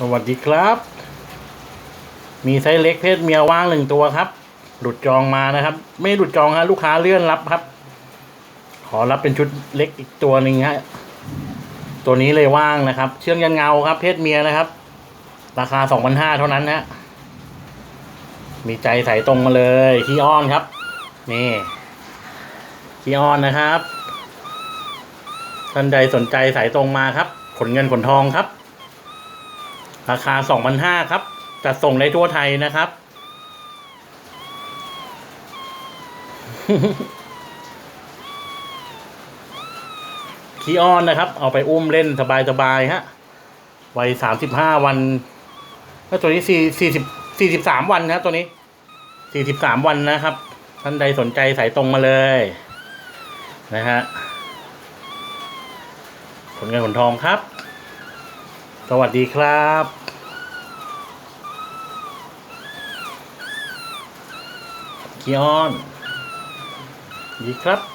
สวัสดีครับ มีไซส์เล็กเพศเมียว่างหนึ่งตัวครับ หลุดจองมานะครับ ไม่หลุดจองฮะลูกค้าเลื่อนรับครับ ขอรับเป็นชุดเล็กอีกตัวหนึ่งฮะตัวนี้เลยว่างนะครับ เชื่องยันเงาครับ เพศเมียนะครับ ราคาสองพันห้าเท่านั้นนะมีใจใส่ตรงมาเลยขี้อ้อนครับ นี่ขี้อ้อนนะครับท่านใดสนใจสายตรงมาครับขนเงินขนทองครับ ราคาสองพันห้าครับ จัดส่งได้ทั่วไทยนะครับขี้อ้อนนะครับ เอาไปอุ้มเล่นสบายๆฮะ วัยสามสิบห้าวันแล้วตัวนี้สี่สี่สิบสี่สิบสามวันครับตัวนี้สี่สิบสามวันนะครับ ท่านใดสนใจสายตรงมาเลย นะฮะผลเงินผลทองครับ สวัสดีครับคีออน ดีครับ